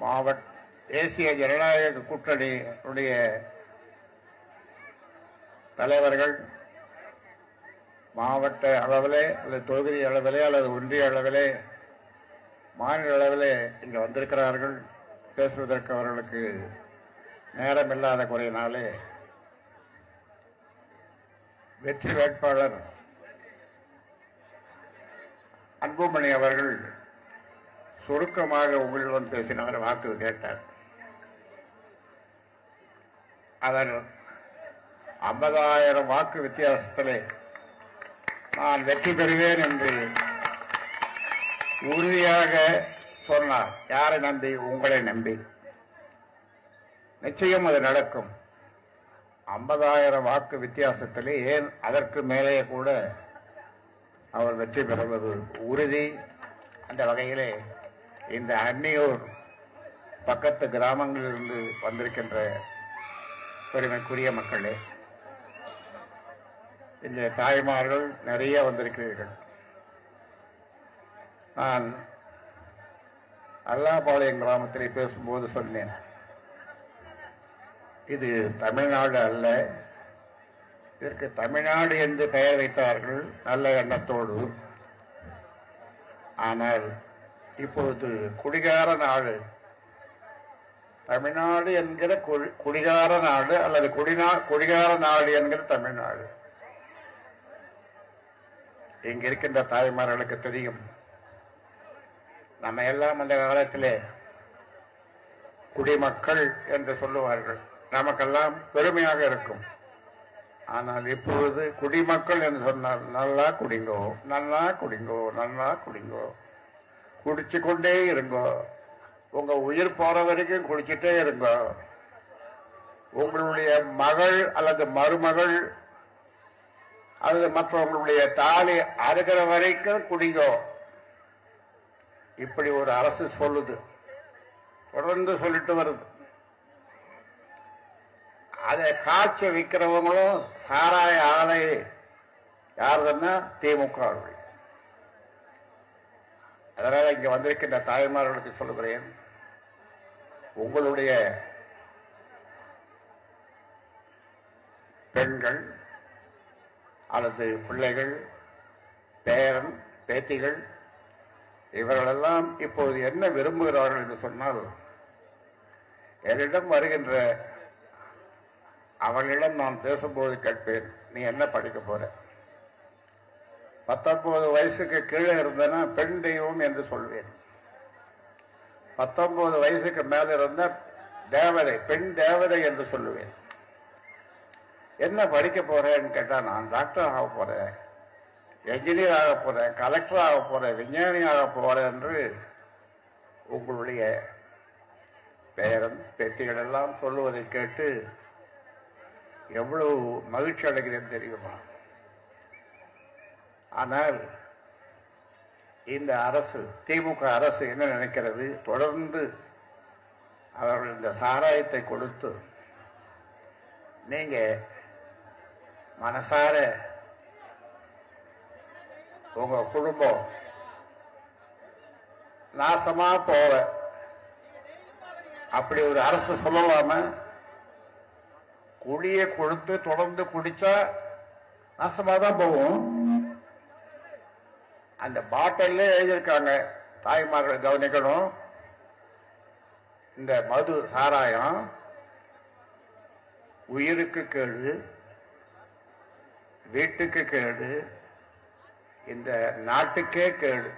மாவட்ட தேசிய ஜனநாயக கூட்டணியுடைய தலைவர்கள் மாவட்ட அளவிலே அல்லது தொகுதி அளவிலே அல்லது ஒன்றிய அளவிலே மாநில அளவிலே இங்கே வந்திருக்கிறார்கள். பேசுவதற்கு அவர்களுக்கு நேரம் இல்லாத குறையினாலே வெற்றி வேட்பாளர் அன்புமணி அவர்கள் சுருக்கமாக உங்களிடம் பேசினார் வாக்கு கேட்டார். அவர் ஐம்பதாயிரம் வாக்கு வித்தியாசத்திலே நான் வெற்றி பெறுவேன் என்று உறுதியாக சொன்னார். யாரை நம்பி? உங்களை நம்பி. நிச்சயம் அது நடக்கும். ஐம்பதாயிரம் வாக்கு வித்தியாசத்திலே ஏன் அதற்கு மேலே கூட அவர் வெற்றி பெறுவது உறுதி. அந்த வகையிலே இந்த அன்னியூர் பக்கத்து கிராமங்களிலிருந்து வந்திருக்கின்ற பெருமைக்குரிய மக்களே இந்த தாய்மார்கள் நிறைய வந்திருக்கிறீர்கள். நான் அல்லாபாளையம் கிராமத்தில் பேசும்போது சொன்னேன் இது தமிழ்நாடு அல்ல இதற்கு தமிழ்நாடு என்று பெயர் வைத்தார்கள் நல்ல எண்ணத்தோடு. ஆனால் இப்பொழுது குடிகார நாடு. தமிழ்நாடு என்கிற குடி- குடிகார நாடு அல்லது குடிநா குடிகார நாடு என்கிற தமிழ்நாடு. இங்க இருக்கின்ற தாய்மார்களுக்கு தெரியும். நம்ம எல்லாம் அந்த காலத்திலே குடிமக்கள் என்று சொல்லுவார்கள். நமக்கெல்லாம் பெருமையாக இருக்கும். ஆனால் இப்பொழுது குடிமக்கள் என்று சொன்னால் நல்லா குடிங்கோ நல்லா குடிங்கோ நல்லா குடிங்கோ. குடிச்சு கொண்டே இருங்கோ. உங்க உயிர் போற வரைக்கும் குடிச்சிட்டே இருங்கோ. உங்களுடைய மகள் அல்லது மருமகள் அல்லது மற்றவங்களுடைய தாலி அருகிற வரைக்கும் குடிங்கோ. இப்படி ஒரு அரசு சொல்லுது. தொடர்ந்து சொல்லிட்டு வருது. அதை காய்ச்ச விற்கிறவங்களும் சாராய ஆலை யாருன்னா திமுக அவர்கள். அதனால் இங்கே வந்திருக்கின்ற தாய்மார்களுக்கு சொல்லுகிறேன். உங்களுடைய பெண்கள் அல்லது பிள்ளைகள் பேரன் பேத்திகள் இவர்களெல்லாம் இப்போது என்ன விரும்புகிறார்கள் என்று சொன்னால் என்னிடம் வருகின்ற அவர்களிடம் நான் பேசும்போது கேட்பேன் நீ என்ன படிக்க போற? பத்தொன்பது வயசுக்கு கீழே இருந்தனா பெண் தெய்வம் என்று சொல்வேன். பத்தொன்பது வயசுக்கு மேல இருந்த தேவதை பெண் தேவதை என்று சொல்லுவேன். என்ன படிக்க போறேன்னு கேட்டா நான் டாக்டர் ஆக போறேன் என்ஜினியர் ஆக போறேன் கலெக்டர் ஆக போறேன் விஞ்ஞானி ஆக போறேன் என்று உங்களுடைய பேரன் பேத்திகள் எல்லாம் சொல்லுவதை கேட்டு எவ்வளவு மகிழ்ச்சி அடைகிறேன் தெரியுமா? ஆனால் இந்த அரசு திமுக அரசு என்ன நினைக்கிறது? தொடர்ந்து அவர்கள் இந்த சாராயத்தை கொடுத்து நீங்க மனசார உங்க குடும்பம் நாசமா போக அப்படி ஒரு அரசு சொல்லலாம? குடியை கொடுத்து தொடர்ந்து குடிச்சா நாசமா தான் போகும். அந்த பாட்டில்ல எழுதியிருக்காங்க. தாய்மார்கள் கவனிக்கணும். இந்த மது சாராயம் உயிருக்கு கேடு வீட்டுக்கு கேடு இந்த நாட்டுக்கே கேடு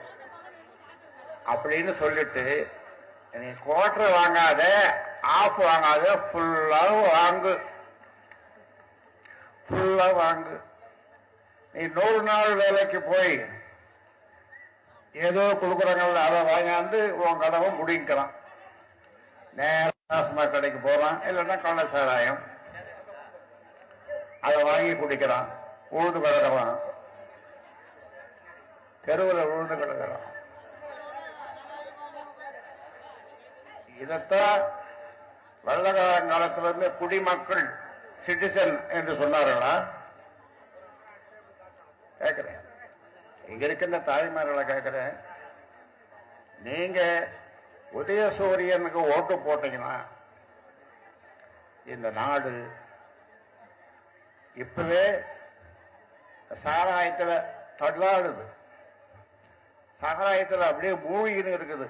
அப்படின்னு சொல்லிட்டு நீ குவார்டர் வாங்காத ஆஃப் வாங்காத ஃபுல்லா வாங்கு. ஃபுல்லா வாங்கு. நீ நூறு நாள் வேலைக்கு போய் ஏதோ கொடுக்குறாங்கல்ல அதை வாங்காந்து உன் கடவை முடிங்கிறான் நேரம் டாஸ்மாக் கடைக்கு போறான் இல்லைன்னா கள்ள சாராயம் அதை வாங்கி குடிக்கிறான் உழுது கிடக்கிறான். தெருவில் உழுந்து கிடக்கிறான். இதைத்தான் வெள்ளக்காலத்திலிருந்து குடிமக்கள் சிட்டிசன் என்று சொன்னார்களா? கேட்கிறேன். இங்க இருக்கின்ற தாய்மார்களை கேட்கிறேன் நீங்க உதயசூரியனுக்கு ஓட்டு போட்டீங்கன்னா இந்த நாடு இப்பவே சாராயத்துல தள்ளாடுது. சாராயத்தில் அப்படியே மூழ்கின்னு இருக்குது.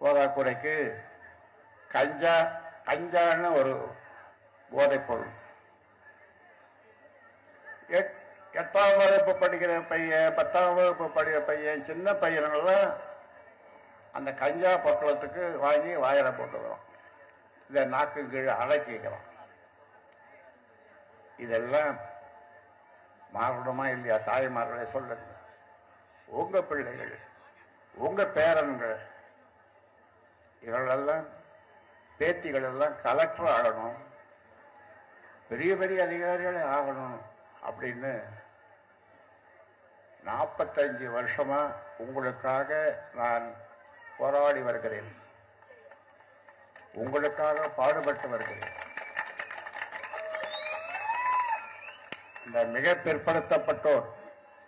போதாக்குறைக்கு கஞ்சா கஞ்சான்னு ஒரு போதைப்பொருள் எட்டாம் வகுப்பு படிக்கிற பையன் பத்தாம் வகுப்பு படிக்கிற பையன் சின்ன பையனுங்களாம் அந்த கஞ்சா பொட்டலத்துக்கு வாங்கி வாயில போட்டுக்கிறோம். இதை நாக்கு கீழே அடக்கிக்கிறோம் இதெல்லாம் மாறணுமா இல்லையா தாய்மார்களே சொல்லுங்க. உங்க பிள்ளைகள் உங்க பேரன்கள் இவர்களெல்லாம் பேத்திகள் எல்லாம் கலெக்டர் ஆகணும். பெரிய பெரிய அதிகாரிகளே ஆகணும் அப்படின்னு நாற்பத்தஞ்சு வருஷமா உங்களுக்காக நான் போராடி வருகிறேன். உங்களுக்காக பாடுபட்டு வருகிறேன். இந்த மிக பிற்படுத்தப்பட்டோர்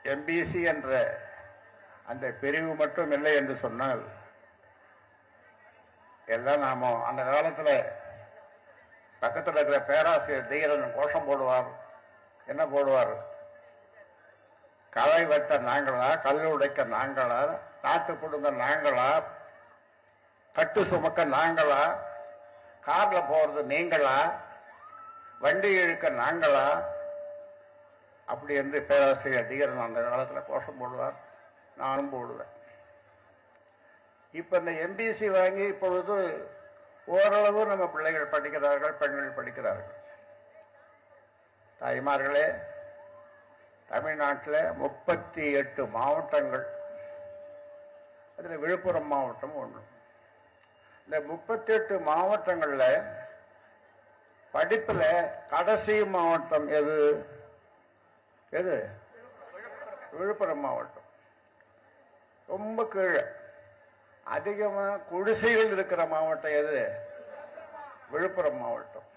எம்பிசி என்ற அந்த பிரிவு மட்டும் இல்லை என்று சொன்னால் எல்லாம் நாம அந்த காலத்தில் பக்கத்தில் இருக்கிற பேராசிரியர் தீரன் கோஷம் போடுவார் என்ன போடுவார்? களை வெட்ட நாங்களா கல் உடைக்க நாங்களா நாட்டு கொடுங்க நாங்களா கட்டு சுமக்க நாங்களா கார்ல போறது நீங்களா வண்டி இழுக்க நாங்களா? அப்படி என்று பேராசிரியர் தீரன் அந்த காலத்தில் கோஷம் போடுவார். நானும் போடுவேன். இப்ப இந்த எம்பிசி வாங்கி இப்பொழுது ஓரளவு நம்ம பிள்ளைகள் படிக்கிறார்கள் பெண்கள் படிக்கிறார்கள். தாய்மார்களே தமிழ்நாட்டில் முப்பத்தி எட்டு மாவட்டங்கள். அதில் விழுப்புரம் மாவட்டம் ஒன்று இந்த முப்பத்தி எட்டு மாவட்டங்களில் படிப்பில் கடைசி மாவட்டம் எது? எது? விழுப்புரம் மாவட்டம். ரொம்ப கீழே. அதிகமாக குடிசைகள் இருக்கிற மாவட்டம் எது? விழுப்புரம் மாவட்டம்.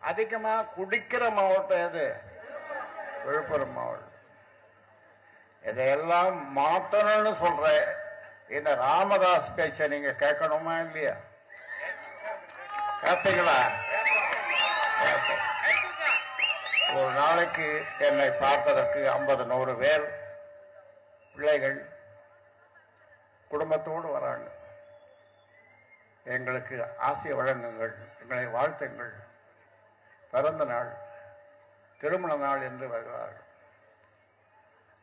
அதிகமாக குடிக்கிற மாவட்டம் எது? விழுப்புரம் மாவட்டம் இதையெல்லாம் மாத்தணும்னு சொல்ற இந்த ராமதாஸ் பேச்ச நீங்க கேட்கணுமா இல்லையா? கேட்பீங்களா ஒரு நாளைக்கு என்னை பார்ப்பதற்கு ஐம்பது நூறு பேர் பிள்ளைகள் குடும்பத்தோடு வராங்க. எங்களுக்கு ஆசிய வழங்குங்கள் எங்களை வாழ்த்துங்கள். பிறந்த நாள் திருமண நாள் என்று வருகிறார்கள்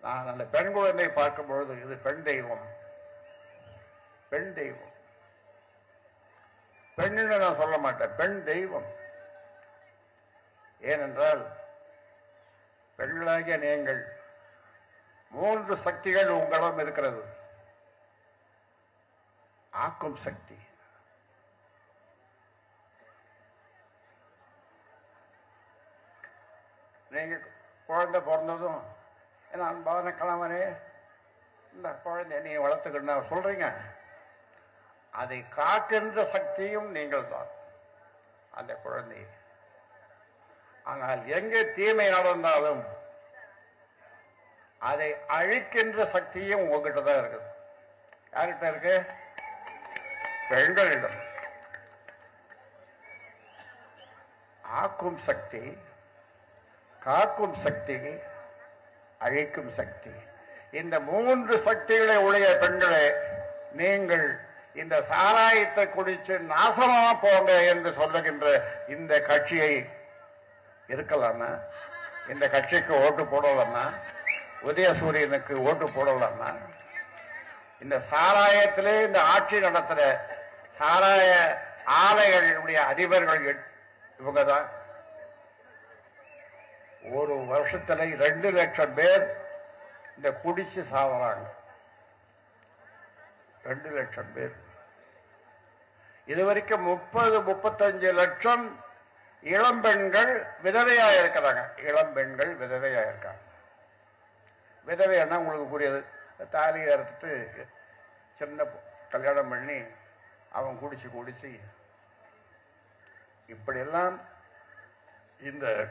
நான் அந்த பெண் குழந்தை பார்க்கும் பொழுது இது பெண் தெய்வம். பெண் தெய்வம். பெண்ணுன்னு நான் சொல்ல மாட்டேன். பெண் தெய்வம். ஏனென்றால் பெண்களாகிய நீங்கள் மூன்று சக்திகள் உங்களிடம் இருக்கிறது. ஆக்கும் சக்தி. நீங்க குழந்தை பிறந்ததும் என் அன்பான கணவனே இந்த குழந்தை நீ வளர்த்துக்கணும் சொல்றீங்க. அதை காக்கின்ற சக்தியும் நீங்கள் தான் அந்த குழந்தை. ஆனால் எங்கே தீமை நடந்தாலும் அதை அழிக்கின்ற சக்தியும் உங்ககிட்ட தான் இருக்குது. யார்கிட்ட இருக்கு? பெண்களிடம். ஆக்கும் சக்தி காக்கும் சக்தி அழிக்கும் சக்தி. இந்த மூன்று சக்திகளை உடைய பெண்களே நீங்கள் இந்த சாராயத்தை குடிச்சு நாசமா போங்க என்று சொல்லுகின்ற இந்த கட்சியை இருக்கலாமா இந்த கட்சிக்கு ஓட்டு போடலாமா உதயசூரியனுக்கு ஓட்டு போடலாமா இந்த சாராயத்திலே இந்த ஆட்சி நடத்துற சாராய ஆலைகளுடைய அதிபர்கள் இவங்க தான் ஒரு வருஷத்துல ரெண்டு லட்சம் பேர் இந்த குடிச்சு சாவறாங்க. ரெண்டு லட்சம் பேர். இதுவரைக்கும் முப்பது முப்பத்தஞ்சு லட்சம் இளம்பெண்கள் விதவையா இருக்கிறாங்க. இளம்பெண்கள் விதவையா இருக்காங்க. விதவைன்னா உங்களுக்கு புரியுது. தாலி அறுத்துட்டு சின்ன கல்யாணம் பண்ணி அவன் குடிச்சு குடிச்சு இப்படியெல்லாம் இந்த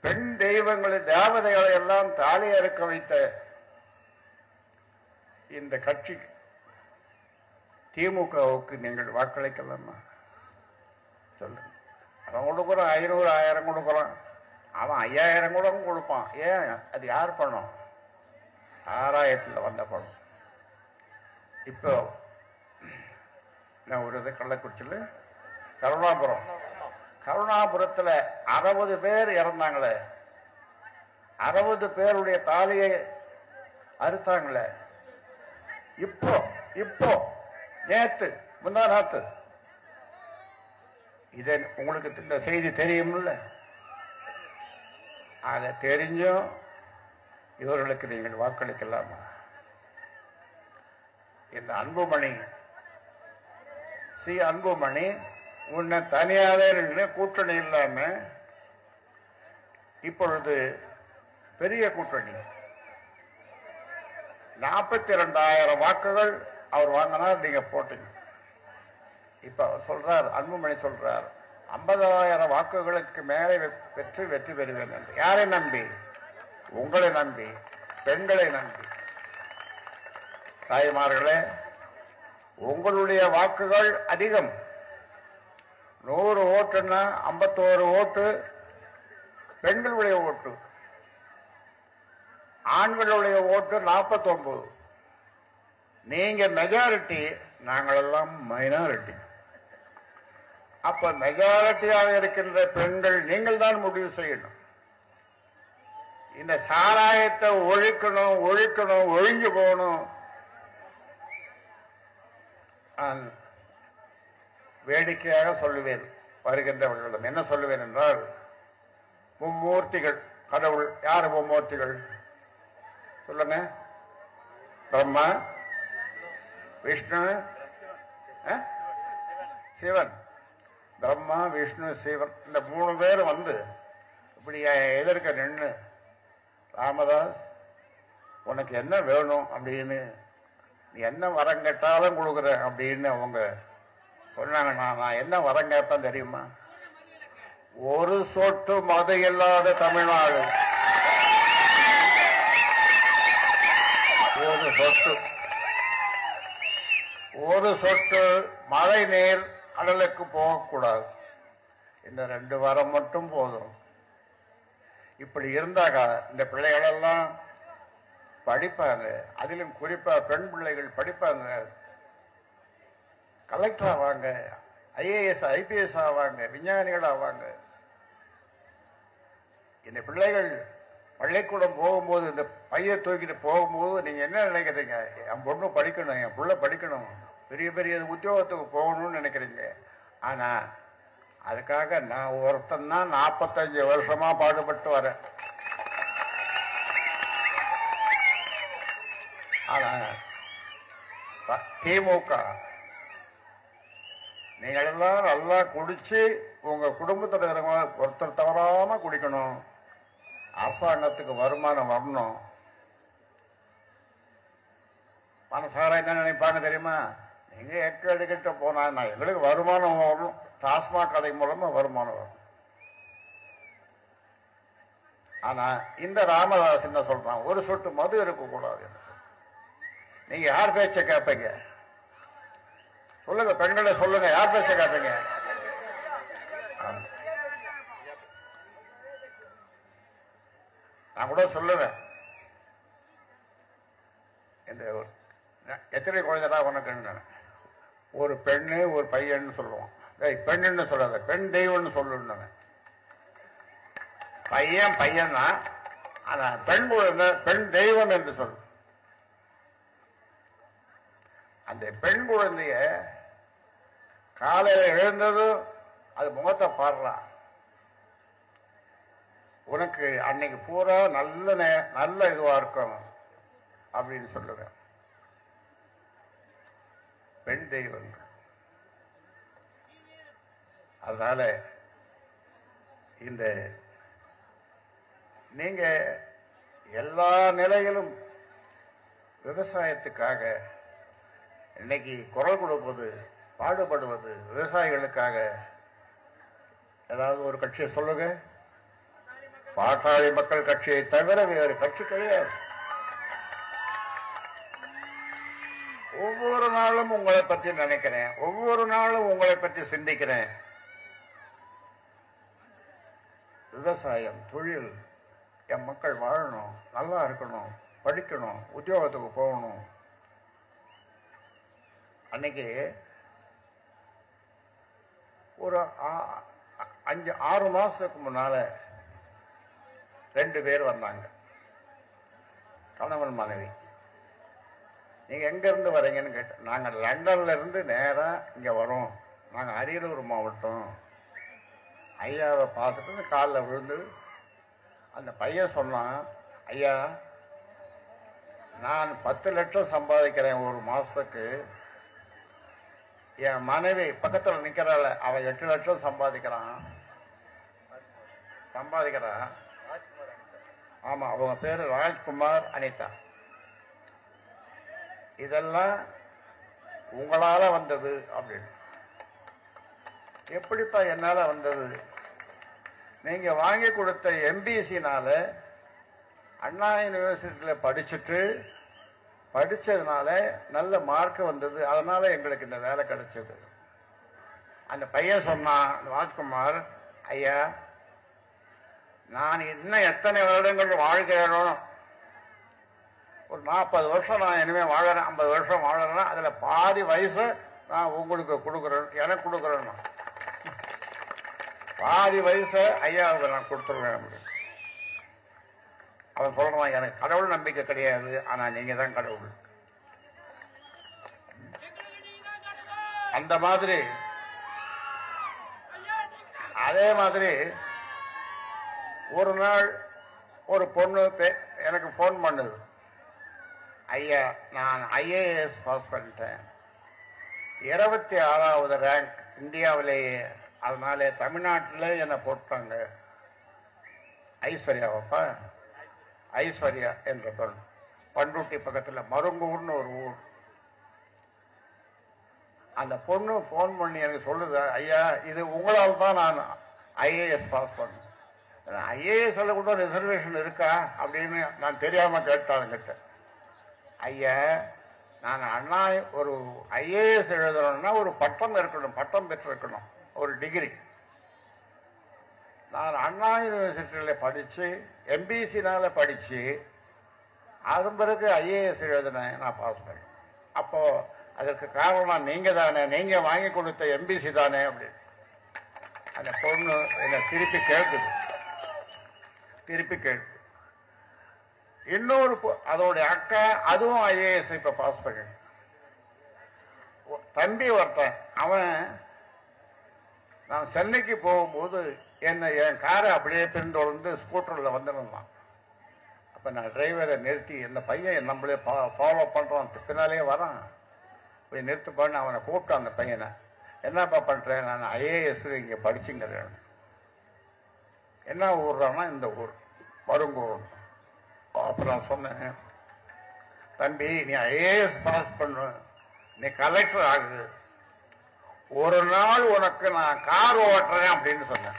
பெண் தெய்வங்களை தேவதைகளை எல்லாம் தாலி அறுக்க வைத்த இந்த கட்சி திமுகவுக்கு நீங்கள் வாக்களிக்கலாமா? சொல்லுங்க. அவன் கொடுக்குறான் ஐநூறு ஆயிரம் கொடுக்குறான். அவன் ஐயாயிரம் கூட கொடுப்பான். ஏன்? அது யார் பணம்? சாராயத்தில் வந்த பணம். இப்போ நான் ஒரு இது கள்ளக்குறிச்சியில் கருணாபுரம். கருணாபுரத்தில் அறுபது பேர் இறந்தாங்களே. அறுபது பேருடைய தாலியை அறுத்தாங்களே. இப்போ இப்போ நேத்து முந்தா நாத்து இதை உங்களுக்கு இந்த செய்தி தெரியும்ல? ஆக தெரிஞ்சும் இவர்களுக்கு நீங்கள் வாக்களிக்கலாமா? இந்த அன்புமணி சி. அன்புமணி உன்னை தனியாவே கூட்டணி இல்லாம இப்பொழுது பெரிய கூட்டணி. நாற்பத்தி ரெண்டாயிரம் வாக்குகள் அவர் வாங்கினார் நீங்க போட்டீங்க. இப்ப அவர் சொல்றார் அன்புமணி சொல்றார் ஐம்பதாயிரம் வாக்குகளுக்கு மேலே வெ- பெற்று வெற்றி பெறுவேன் என்று. யாரை நம்பி? உங்களை நம்பி பெண்களை நம்பி. தாய்மார்களே உங்களுடைய வாக்குகள் அதிகம். நூறு ஓட்டுன்னா ஐம்பத்தோரு ஓட்டு. பெண்களுடைய ஓட்டு. ஆண்களுடைய ஓட்டு 49 நீங்க மெஜாரிட்டி நாங்களெல்லாம் மைனாரிட்டி அப்ப மெஜாரிட்டியாக இருக்கின்ற பெண்கள் நீங்கள் தான் முடிவு செய்யணும். இந்த சாராயத்தை ஒழிக்கணும் ஒழிக்கணும் ஒழிஞ்சு போகணும். வேடிக்கையாக சொல்லுவேன் வருகின்றவர்களிடம் என்ன சொல்லுவேன் என்றால் மும்மூர்த்திகள் கடவுள் யார் மும்மூர்த்திகள்? சொல்லுங்க. பிரம்மா விஷ்ணு சிவன். பிரம்மா விஷ்ணு சிவன். இந்த மூணு பேர் வந்து இப்படி எதிர்க்க நின்று ராமதாஸ் உனக்கு என்ன வேணும் அப்படின்னு நீ என்ன வரம் கேட்டாலும் கொடுக்குறேன் அப்படின்னு அவங்க சொன்னாங்க நான் என்ன வரம் கேட்பேன் தெரியுமா? ஒரு சொட்டு மது இல்லாத தமிழ்நாடு. ஒரு சொட்டு. ஒரு சொட்டு மழை நீர் கடலுக்கு போகக்கூடாது. இந்த ரெண்டு வாரம் மட்டும் போதும். இப்படி இருந்தாக்கா இந்த பிள்ளைகளெல்லாம் படிப்பாங்க. அதிலும் குறிப்பா பெண் பிள்ளைகள் படிப்பாங்க. கலெக்டர் ஆவாங்க ஐஏஎஸ் ஐபிஎஸ் ஆவாங்க விஞ்ஞானிகள் ஆவாங்க இந்த பிள்ளைகள் பள்ளிக்கூடம் போகும்போது இந்த பையை தூக்கிட்டு போகும்போது நீங்க என்ன நினைக்கிறீங்க? என் பொண்ணு படிக்கணும் என் பிள்ளை படிக்கணும் பெரிய பெரிய உத்தியோகத்துக்கு போகணும்னு நினைக்கிறீங்க. ஆனா அதுக்காக நான் ஒருத்தன் தான் நாற்பத்தஞ்சு வருஷமா பாடுபட்டு வரேன். ஆனா திமுக நீங்கள் எல்லாம் நல்லா குடிச்சு உங்க குடும்பத்தில் இருக்கிறவங்க ஒருத்தர் தவறாம குடிக்கணும். அரசாங்கத்துக்கு வருமானம் வரணும். மனசாராய் தான் நினைப்பாங்க தெரியுமா? நீங்க எட்டு எடுக்கிட்ட போனா நான் எங்களுக்கு வருமானம் வரணும். டாஸ்மாக் கடை மூலமா வருமானம் வரும் ஆனா இந்த ராமதாஸ் என்ன சொல்றான்? ஒரு சொட்டு மது இருக்கக்கூடாது என்று நீங்க யார் பேச்ச கேட்பீங்க? சொல்லுங்க பெண்களை சொல்லுங்க யார் பேச காட்டுங்க நான் கூட சொல்லுவேன். இந்த எத்தனை குழந்தைடா உனக்கு ஒரு பெண்ணு ஒரு பையன்னு சொல்லுவான். பெண்ணுன்னு சொல்லாத பெண் தெய்வம்னு சொல்லணும் பையன் பையன் தான் ஆனா பெண் குழந்தை பெண் தெய்வம் என்று சொல்லு. அந்த பெண் குழந்தைய காலையில் எழுந்ததும் அது முகத்தை பாடுறான் உனக்கு அன்னைக்கு பூரா நல்ல நல்ல இதுவா இருக்கும் அப்படின்னு சொல்லுவேன் பெண் தெய்வங்கள் அதனால இந்த நீங்க எல்லா நிலையிலும் விவசாயத்துக்காக இன்னைக்கு குரல் கொடுப்பது பாடுபடுவது விவசாயிகளுக்காக. ஏதாவது ஒரு கட்சியை சொல்லுங்க. பாட்டாளி மக்கள் கட்சியை தவிர வேறு கட்சி கிடையாது. ஒவ்வொரு நாளும் உங்களை பற்றி நினைக்கிறேன். ஒவ்வொரு நாளும் உங்களை பற்றி சிந்திக்கிறேன். விவசாயம் தொழில் என் மக்கள் வாழணும் நல்லா இருக்கணும் படிக்கணும் உத்தியோகத்துக்கு போகணும். அன்னைக்கு ஒரு அஞ்சு ஆறு மாசத்துக்கு முன்னால ரெண்டு பேர் வந்தாங்க. கணவன் மனைவி. நீங்க எங்க இருந்து வரீங்கன்னு கேட்டேன் நாங்க லண்டன்ல இருந்து இங்கே இங்க வரோம். நாங்க அரியலூர் மாவட்டம். ஐயாவை பார்த்துட்டு காலில் விழுந்து அந்த பையன் சொன்னான் ஐயா நான் பத்து லட்சம் சம்பாதிக்கிறேன் ஒரு மாசத்துக்கு. என் மனைவி பக்கத்தில் நிக்கிறாள். அவன் எட்டு லட்சம் சம்பாதிக்கிறான். சம்பாதிக்கிறான் ஆமா அவங்க பேரு ராஜ்குமார் அனிதா. இதெல்லாம் உங்களால வந்தது அப்படின்னு. எப்படிப்பா என்னால வந்தது? நீங்க வாங்கி கொடுத்த எம்பிசினால அண்ணா யூனிவர்சிட்டியில படிச்சுட்டு படிச்சதுனால நல்ல மார்க் வந்தது. அதனால எங்களுக்கு இந்த வேலை கிடைச்சது. அந்த பையன் சொன்னான் ராஜ்குமார் ஐயா நான் இன்னும் எத்தனை வருடங்கள் வாழ்கிறேனோ? ஒரு நாற்பது வருஷம் நான் இனிமே வாழறேன். ஐம்பது வருஷம் வாழறேன்னா அதில் பாதி வயசு நான் உங்களுக்கு கொடுக்குறேன். எனக்கு கொடுக்குறேன் நான். பாதி வயசு ஐயாவுக்கு நான் கொடுத்துருவேன். அப்படின்னு அவன் சொல்றான் எனக்கு கடவுள் நம்பிக்கை கிடையாது ஆனா நீங்க தான் கடவுள். அந்த மாதிரி அதே மாதிரி ஒரு நாள் ஒரு பொண்ணு எனக்கு ஃபோன் பண்ணுது. ஐயா நான் ஐஏஎஸ் பாஸ் பண்ணிட்டேன். இருபத்தி ஆறாவது ரேங்க் இந்தியாவிலேயே அதனால தமிழ்நாட்டில் என்னை போட்டாங்க. ஐஸ்வர்யாவப்பா? ஐஸ்வர்யா என்ற பெண். பண்ருட்டி பக்கத்தில் மருங்கூர்னு ஒரு ஊர். அந்த பொண்ணு ஃபோன் பண்ணி எனக்கு சொல்லுது ஐயா இது உங்களால் தான் நான் ஐஏஎஸ் பாஸ் பண்ணேன். ஐஏஎஸ் கூட ரிசர்வேஷன் இருக்கா அப்படின்னு நான் தெரியாமல் கேட்டேன் கிட்ட ஐயா நான் அண்ணா ஒரு ஐஏஎஸ் எழுதணும்னா ஒரு பட்டம் இருக்கணும் பட்டம் பெற்றிருக்கணும் ஒரு டிகிரி நான் அண்ணா யூனிவர்சிட்டியில் படித்து எம்பிசினால் படித்து அதன் பிறகு ஐஏஎஸ் எழுதினேன் நான் பாஸ் பண்ணேன். அப்போது அதற்கு காரணம் நீங்கள் தானே நீங்கள் வாங்கி கொடுத்த எம்பிசி தானே அப்படின்னு. அந்த பொண்ணு என்னை திருப்பி கேட்குது. திருப்பி கேட்குது. இன்னொரு பொ- அதோடைய அக்கா அதுவும் ஐஏஎஸ் இப்போ பாஸ் பண்ண தம்பி ஒருத்தன் அவன் நான் சென்னைக்கு போகும்போது என்னை என் காரை அப்படியே பின்தொடர்ந்து ஸ்கூட்டரில் வந்துருந்தான் அப்போ நான் டிரைவரை நிறுத்தி இந்த பையன் நம்மளே ஃபாலோ பண்ணுறான் பின்னாலே வரான். போய் நிறுத்து பண்ண அவனை கூப்பிட்டான் அந்த பையனை. என்னப்பா பண்ணுறேன் நான் ஐஏஎஸ் இங்கே படிச்சுங்கிறேன். என்ன ஊர்றான்னா இந்த ஊர். மருங்கூர் அப்புறம் சொன்னேன் தம்பி நீ ஐஏஎஸ் பாஸ் பண்ணு. நீ கலெக்டர் ஆகுது ஒரு நாள் உனக்கு நான் கார் ஓட்டுறேன் அப்படின்னு சொன்னேன்.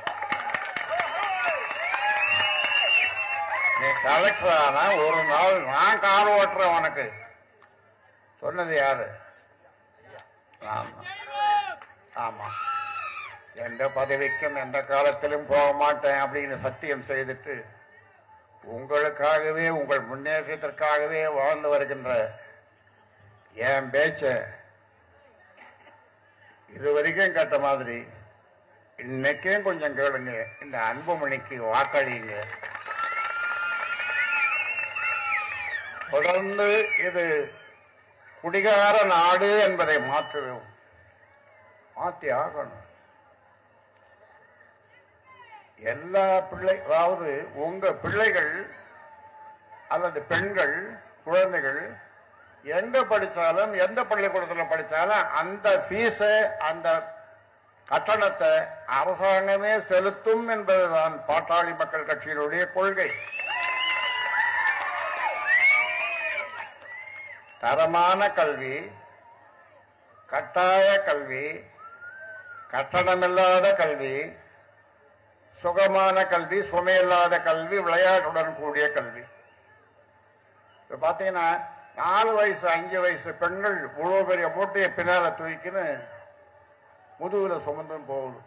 நீ கலெக்டர் ஆனா ஒரு நாள் நான் கார் ஓட்டுறேன் உனக்கு. சொன்னது யாரு? ஆமா. ஆமா. எந்த பதவிக்கும் எந்த காலத்திலும் போக மாட்டேன் அப்படின்னு சத்தியம் செய்துட்டு உங்களுக்காகவே உங்கள் முன்னேற்றத்திற்காகவே வாழ்ந்து வருகின்ற என் பேச்ச இது வரைக்கும் கேட்ட மாதிரி இன்னைக்கே கொஞ்சம் கேளுங்க. இந்த அன்புமணிக்கு வாக்களியுங்க. தொடர்ந்து இது குடிகார நாடு என்பதை மாற்றுவோம். மாத்தி ஆகணும். எல்லா பிள்ளை அதாவது உங்க பிள்ளைகள் அல்லது பெண்கள் குழந்தைகள் எங்க படிச்சாலும் எந்த பள்ளிக்கூடத்துல படித்தாலும் அந்த ஃபீஸை அந்த கட்டணத்தை அரசாங்கமே செலுத்தும் என்பதுதான் பாட்டாளி மக்கள் கட்சியினுடைய கொள்கை. தரமான கல்வி கட்டாய கல்வி கட்டணமில்லாத கல்வி சுகமான கல்வி சுமையில்லாத கல்வி விளையாட்டுடன் கூடிய கல்வி. இப்ப பாத்தீங்கன்னா நாலு வயசு அஞ்சு வயசு பெண்கள் இவ்வளோ பெரிய மூட்டையை பின்னால தூக்கின்னு முதுகுல சுமந்தும் போகுது.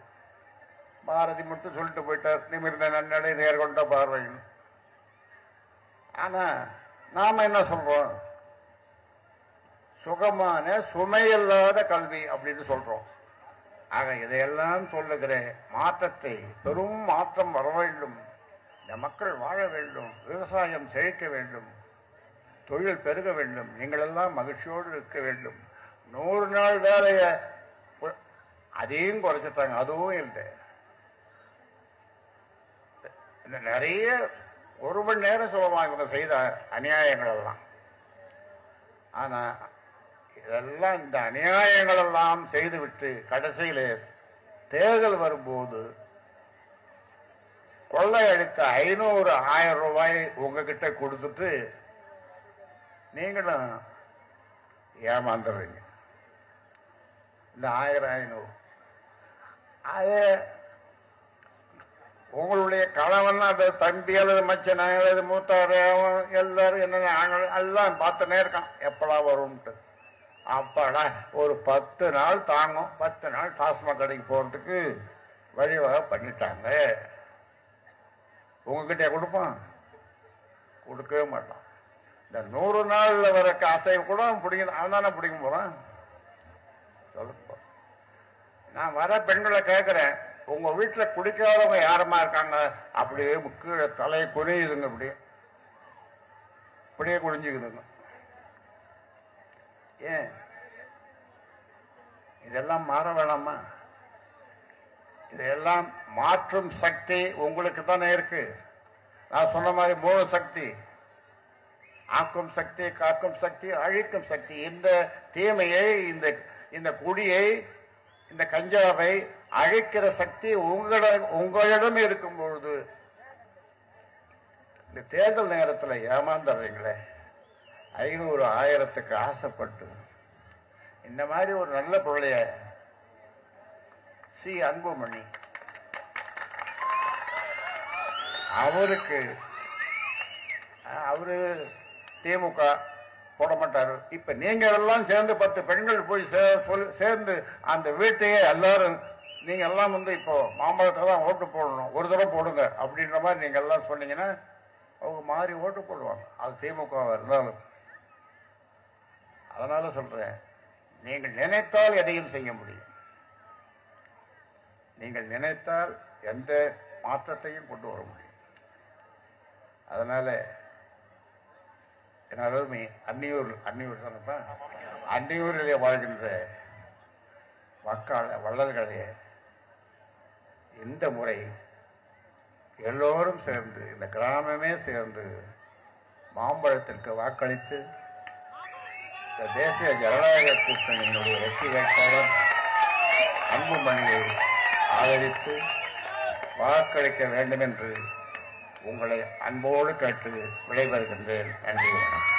பாரதி மட்டும் சொல்லிட்டு போயிட்டார் நிமிர்ந்த நன்னடை நேர்கொண்ட பார்வைன்னு. ஆனா நாம என்ன சொல்றோம்? சுகமான சுமையில்லாத கல்வி அப்படின்னு சொல்றோம். ஆக இதையெல்லாம் சொல்லுகிற மாற்றத்தை பெரும் மாற்றம் வர வேண்டும். இந்த மக்கள் வாழ வேண்டும் விவசாயம் செழிக்க வேண்டும் தொழில் பெருக வேண்டும். நீங்கள் எல்லாம் மகிழ்ச்சியோடு இருக்க வேண்டும். நூறு நாள் வேலைய அதையும் குறைச்சிட்டாங்க அதுவும் இல்லை. இந்த நிறைய ஒரு மணி நேரம் சொல்லலாம் இவங்க செய்த அநியாயங்கள் எல்லாம். ஆனா இதெல்லாம் இந்த அநியாயங்கள் எல்லாம் செய்துவிட்டு கடைசியிலே தேர்தல் வரும்போது கொள்ளையடித்த ஐநூறு ஆயிரம் ரூபாய் உங்ககிட்ட கொடுத்துட்டு நீங்களும் ஏமாந்துடுறீங்க. இந்த ஆயிரம் ஐநூறு. அது உங்களுடைய கணவன் அது தம்பி அல்லது மச்சன் அல்லது மூத்தவர் எல்லாரும் என்ன நாங்கள் எல்லாம் பார்த்துனே இருக்கான். எப்படா வரும்ட்டு அப்பாடா ஒரு பத்து நாள் தாங்கும். பத்து நாள் டாஸ்மாக் கடைக்கு போறதுக்கு வழிவகை பண்ணிட்டாங்க. உங்ககிட்ட கொடுப்பான் கொடுக்கவே மாட்டான் இந்த நூறு நாள்ல வர காசை கூட பிடிக்கணும் அவன் தானே பிடிக்க போறான். சொல்லுங்க. நான் வர பெண்களை கேட்கிறேன் உங்க வீட்டுல குடிக்காதவங்க யாருமா இருக்காங்க? அப்படியே கீழே தலையை குனியுதுங்க அப்படியே. அப்படியே குடிஞ்சுக்குதுங்க ஏன்? இதெல்லாம் மாற வேணாமா? இதெல்லாம் மாற்றும் சக்தி உங்களுக்கு தானே இருக்கு. நான் சொன்ன மாதிரி மூணு சக்தி. ஆக்கும் சக்தி காக்கும் சக்தி அழிக்கும் சக்தி. இந்த தீமையை இந்த இந்த குடியை இந்த கஞ்சாவை அழிக்கிற சக்தி உங்களிடம் உங்களிடம் இருக்கும் பொழுது இந்த தேர்தல் நேரத்தில் ஏமாந்துடுறீங்களே ஐநூறு ஆயிரத்துக்கு ஆசைப்பட்டு இந்த மாதிரி ஒரு நல்ல பிள்ளைய சி. அன்புமணி அவருக்கு அவரு திமுக போட மாட்டார். இப்ப நீங்க எல்லாம் சேர்ந்து பத்து பெண்கள் போய் சேர்ந்து அந்த வீட்டையே எல்லாரும் நீங்க எல்லாம் வந்து இப்போ மாம்பழத்தை தான் ஓட்டு போடணும். ஒரு தடவை போடுங்க அப்படின்ற மாதிரி நீங்க எல்லாம் சொன்னீங்கன்னா அவங்க மாறி ஓட்டு போடுவாங்க. அது திமுக இருந்தாலும். அதனால சொல்றேன் நீங்கள் நினைத்தால் எதையும் செய்ய முடியும். நீங்கள் நினைத்தால் எந்த மாற்றத்தையும் கொண்டு வர முடியும். அதனால என் அன்னியூர் அன்னியூர் தானப்பா? அன்னியூரிலே வாழ்கின்ற வாக்காள வள்ளல்களே இந்த முறை எல்லோரும் சேர்ந்து இந்த கிராமமே சேர்ந்து மாம்பழத்திற்கு வாக்களித்து இந்த தேசிய ஜனநாயக கூட்டணியினுடைய வெற்றி வேட்பாளர் அன்புமணியை ஆதரித்து வாக்களிக்க வேண்டும் என்று உங்களை அன்போடு கேட்டு விடைபெறுகின்றேன். நன்றி வணக்கம்.